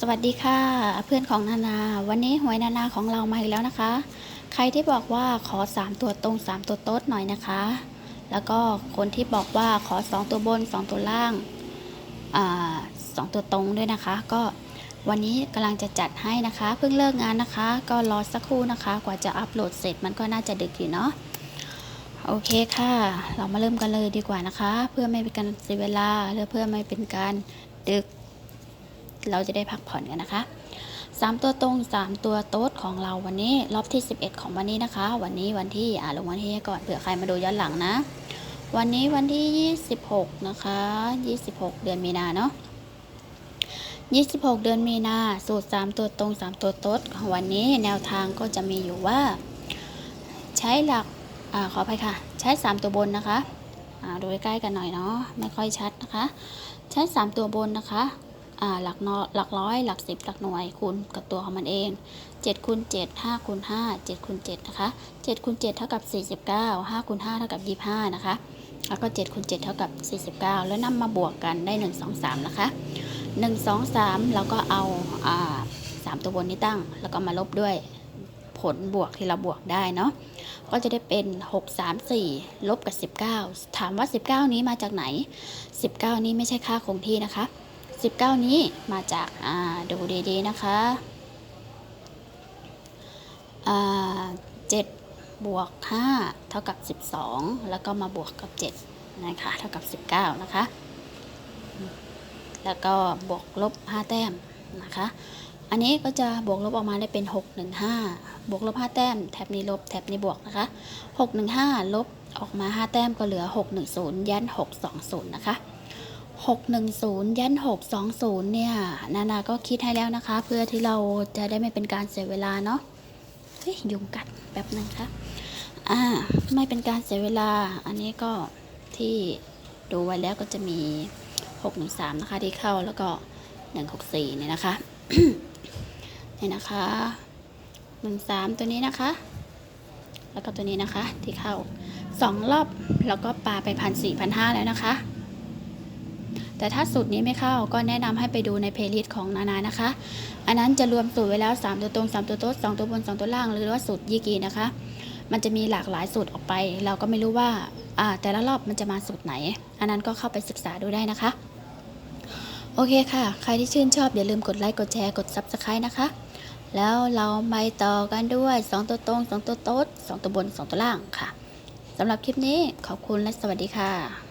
สวัสดีค่ะ เพื่อนของนานา วันนี้หวยนานาของเรามาอีกแล้วนะคะ ใครที่บอกว่าขอ 3 ตัวตรง 3 ตัวโต๊ดหน่อยนะคะ แล้วก็คนที่บอกว่าขอ 2 ตัวบน 2 ตัวล่างอ่าสองตัวตรงด้วยนะคะ ก็วันนี้กำลังจะจัดให้นะคะ เพิ่งเลิกงานนะคะ ก็รอสักครู่นะคะ กว่าจะอัปโหลดเสร็จมันก็น่าจะดึกอยู่เนาะโอเคค่ะ เรามาเริ่มกันเลยดีกว่านะคะ เพื่อไม่เป็นการเสียเวลาและเพื่อไม่เป็นการดึก เราจะได้พักผ่อนกันนะคะ 3 ตัวตรง 3 ตัวโต๊ดของเราวันนี้รอบที่ 11 ของวันนี้นะคะ วันนี้วันที่อ่าลงวันที่ก่อนเผื่อใครมาดูย้อนหลังนะ วันนี้วันที่ 26 นะคะ 26 เดือนมีนาเนาะ26 เดือนมีนาสูตร 3 ตัวตรง 3 ตัวโต๊ดของวันนี้แนวทางก็จะมีอยู่ว่า ใช้หลักอ่าขออภัยค่ะ ใช้ 3 ตัวบนนะคะดูใกล้ๆกันหน่อยเนาะไม่ค่อยชัดนะคะ ใช้ 3 ตัวบนนะคะ หลักนอหลักร้อยหลักสิบหลักหน่วยคูณกับตัวของมันเอง7คูณ7 5คูณ5 7คูณ7นะคะ7คูณ7เท่ากับ 49 5คูณ5เท่ากับ 25 นะคะ แล้วก็7คูณ7เท่ากับ 49 แล้วนำมาบวกกันได้ 1 2 3 นะคะ 1 2 3เราก็เอาอ่า3ตัวบนนี้ตั้ง แล้วก็มาลบด้วยผลบวกที่เราบวกได้เนาะ ก็จะได้เป็น 6 3 4 ลบกับ 19 ถามว่า 19 นี้มาจากไหน 19 นี้ไม่ใช่ค่าคงที่นะคะ 19 นี้มาจากาดูดีๆนะคะอ่า7บวก5เท่ากับ 12 แล้วก็มาบวกกับ7นะคะเท่ากับ 19 นะคะ แล้วก็บวกลบ 5 แต้มนะคะ อันนี้ก็จะบวกลบออกมาได้เป็น 615 บวกลบ 5 แต้ม แถบนี้ลบแถบนี้บวกนะคะ 615 ลบออกมา 5 แต้มก็เหลือ 610 ยัน 620 นะคะ 610ยัน620 เนี่ย นานาก็คิดให้แล้วนะคะ เพื่อที่เราจะได้ไม่เป็นการเสียเวลาเนาะเฮ้ยยุงกัดแป๊บนึงค่ะอ่าไม่เป็นการเสียเวลา อันนี้ก็ที่ดูไว้แล้วก็จะมี 613 นะคะที่เข้าแล้วก็ 164 เนี่ยนะคะเนี่ยนะคะ 13 ตัวนี้นะคะ แล้วก็ตัวนี้นะคะที่เข้า 2 รอบแล้วก็ปลาไปพันสี่พันห้าแล้วนะคะ แต่ถ้าสูตรนี้ไม่เข้าก็แนะนำให้ไปดูในเพลย์ลิสต์ของนานานะคะ อันนั้นจะรวมสูตรไว้แล้ว 3 ตัวตรง 3 ตัวโต๊ด2ตัวบน 2 ตัวล่าง หรือว่าสูตรยี่กีนะคะ มันจะมีหลากหลายสูตรออกไป เราก็ไม่รู้ว่าแต่ละรอบมันจะมาสูตรไหน อันนั้นก็เข้าไปศึกษาดูได้นะคะ โอเคค่ะ ใครที่ชื่นชอบอย่าลืมกดไลค์กดแชร์กด Subscribe นะคะแล้วเราไปต่อกันด้วย 2 ตัวตรง 2 ตัวโต๊ด 2 ตัวบน 2 ตัวล่างค่ะสำหรับคลิปนี้ขอบคุณและสวัสดีค่ะ